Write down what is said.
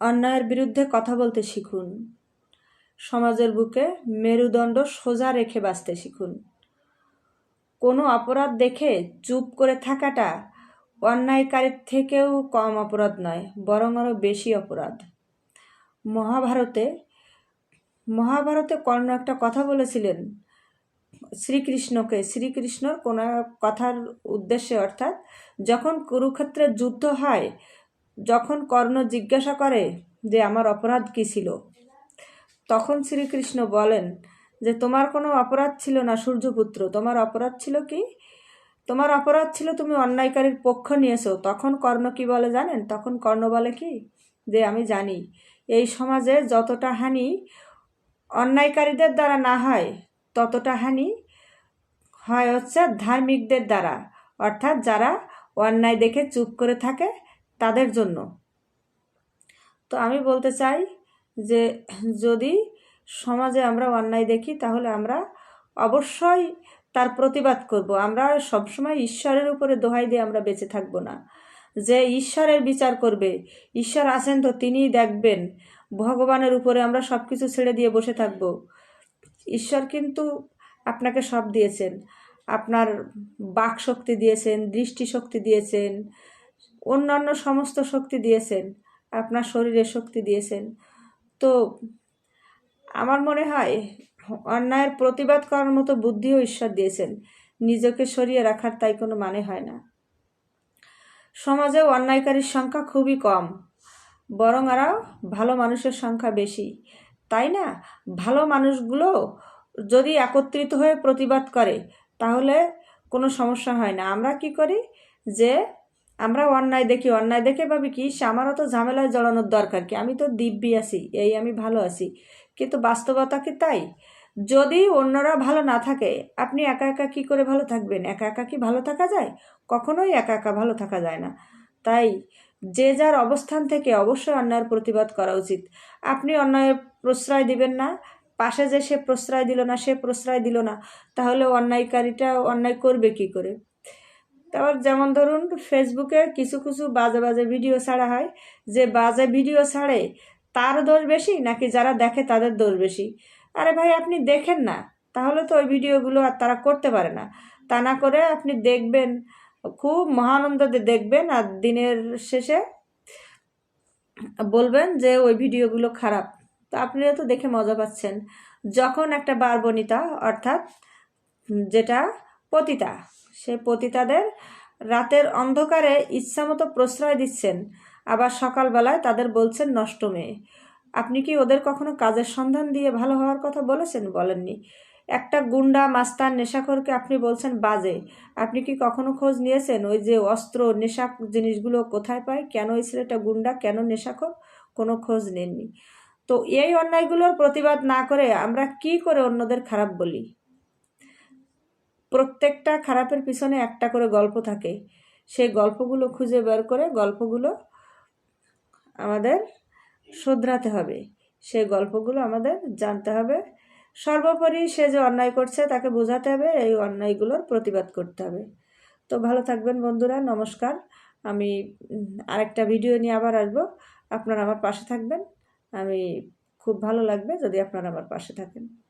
অন্যায়ের বিরুদ্ধে কথা বলতে শিখুন। সমাজের বুকে মেরুদণ্ড সোজা রেখে বাঁচতে শিখুন। কোনো অপরাধ দেখে চুপ করে থাকাটা অন্যায়কারীর থেকেও কম অপরাধ নয়, বরং আরও বেশি অপরাধ। মহাভারতে মহাভারতে কর্ণ একটা কথা বলেছিলেন, শ্রীকৃষ্ণকে। শ্রীকৃষ্ণর কোনো কথার উদ্দেশ্যে, অর্থাৎ যখন কুরুক্ষেত্রে যুদ্ধ হয় যখন কর্ণ জিজ্ঞাসা করে যে আমার অপরাধ কী ছিল, তখন শ্রীকৃষ্ণ বলেন যে, তোমার কোনো অপরাধ ছিল না সূর্যপুত্র? তোমার অপরাধ ছিল কি? তোমার অপরাধ ছিল তুমি অন্যায়কারীর পক্ষ নিয়েছো। তখন কর্ণ কি বলে জানেন? তখন কর্ণ বলে কি? যে, আমি জানি, এই সমাজে যতটা হানি অন্যায়কারীদের দ্বারা না হয়, ততটা হানি হয় হচ্ছে ধার্মিকদের দ্বারা। অর্থাৎ যারা অন্যায় দেখে চুপ করে থাকে তাদের জন্য। তো আমি বলতে চাই যে যদি সমাজে আমরা অন্যায় দেখি, তাহলে আমরা অবশ্যই তার প্রতিবাদ করব। আমরা সবসময় ঈশ্বরের উপরে দোহাই দিয়ে আমরা বেঁচে থাকব না। যে ঈশ্বরের বিচার করবে, ঈশ্বর আছেন তো তিনিই দেখবেন। ভগবানের উপরে আমরা সব কিছু ছেড়ে দিয়ে বসে থাকব। ঈশ্বর কিন্তু আপনাকে সব দিয়েছেন। আপনার বাক শক্তি দিয়েছেন, দৃষ্টিশক্তি দিয়েছেন অন্যান্য সমস্ত শক্তি দিয়েছেন, আপনার শরীরে শক্তি দিয়েছেন। তো আমার মনে হয়, অন্যায়ের প্রতিবাদ করার মতো বুদ্ধিও ঈশ্বর দিয়েছেন। নিজেকে সরিয়ে রাখার তাই কোনো মানে হয় না। সমাজে অন্যায়কারীর সংখ্যা খুবই কম, বরং আরও ভালো মানুষের সংখ্যা বেশি। তাই না? ভালো মানুষগুলো যদি একত্রিত হয়ে প্রতিবাদ করে, তাহলে কোনো সমস্যা হয় না। আমরা কি করি? যে আমরা অন্যায় দেখি, অন্যায় দেখে ভাবি কি আমারও তো ঝামেলায় জড়ানোর দরকার কি, আমি তো দিব্যি আছি, এই আমি ভালো আছি। কিন্তু বাস্তবতা কি তাই? যদি অন্যরা ভালো না থাকে, আপনি একা একা কী করে ভালো থাকবেন? একা একা কি ভালো থাকা যায়? কখনোই একা একা ভালো থাকা যায় না। তাই যে যার অবস্থান থেকে অবশ্যই অন্যায়ের প্রতিবাদ করা উচিত। আপনি অন্যায়ের প্রশ্রয় দিবেন না, পাশে যে সে প্রশ্রয় দিল না, সে প্রশ্রয় দিল না, তাহলে অন্যায়কারীটা অন্যায় করবে কি করে? তারপর যেমন ধরুন ফেসবুকে কিছু কিছু বাজে বাজে ভিডিও ছাড়া হয়। যে বাজে ভিডিও ছাড়ে, তার দোষ বেশি? নাকি যারা দেখে, তাদের দোষ বেশি? আরে ভাই, আপনি দেখেন না। তাহলে তো ওই ভিডিওগুলো আর তারা করতে পারে না। তা না করে আপনি দেখবেন, খুব মহানন্দতে দেখবেন আর দিনের শেষে বলবেন যে ওই ভিডিওগুলো খারাপ। তো আপনিও তো দেখে মজা পাচ্ছেন। যখন একটা বারবনিতা, অর্থাৎ যেটা পতিতা। সে পতিতাদের রাতের অন্ধকারে ইচ্ছামতো প্রশ্রয় দিচ্ছেন। আবার সকালবেলায় তাদের বলছেন, নষ্ট মেয়ে, আপনি কি ওদের কখনো কাজের সন্ধান দিয়ে ভালো হওয়ার কথা বলেছেন? বলেননি। একটা গুন্ডা মাস্তার নেশাখোরকে আপনি বলছেন বাজে, আপনি কি কখনো খোঁজ নিয়েছেন? ওই যে অস্ত্র নেশা জিনিসগুলো কোথায় পায়? কেন ওই ছেলেটা গুন্ডা? কেন নেশাখোর? কোনো খোঁজ নেননি। তো এই অন্যায়গুলোর প্রতিবাদ না করে আমরা কি করে অন্যদের খারাপ বলি? প্রত্যেকটা খারাপের পিছনে একটা করে গল্প থাকে। সেই গল্পগুলো খুঁজে বের করে গল্পগুলো আমাদের শোধরাতে হবে। সেই গল্পগুলো আমাদের জানতে হবে। সর্বোপরি সে যে অন্যায় করছে তাকে বোঝাতে হবে, এই অন্যায়গুলোর প্রতিবাদ করতে হবে। তো ভালো থাকবেন বন্ধুরা, নমস্কার। আমি আরেকটা ভিডিও নিয়ে আবার আসব। আপনারা আমার পাশে থাকবেন। আমি খুব ভালো লাগবে যদি আপনারা আমার পাশে থাকেন।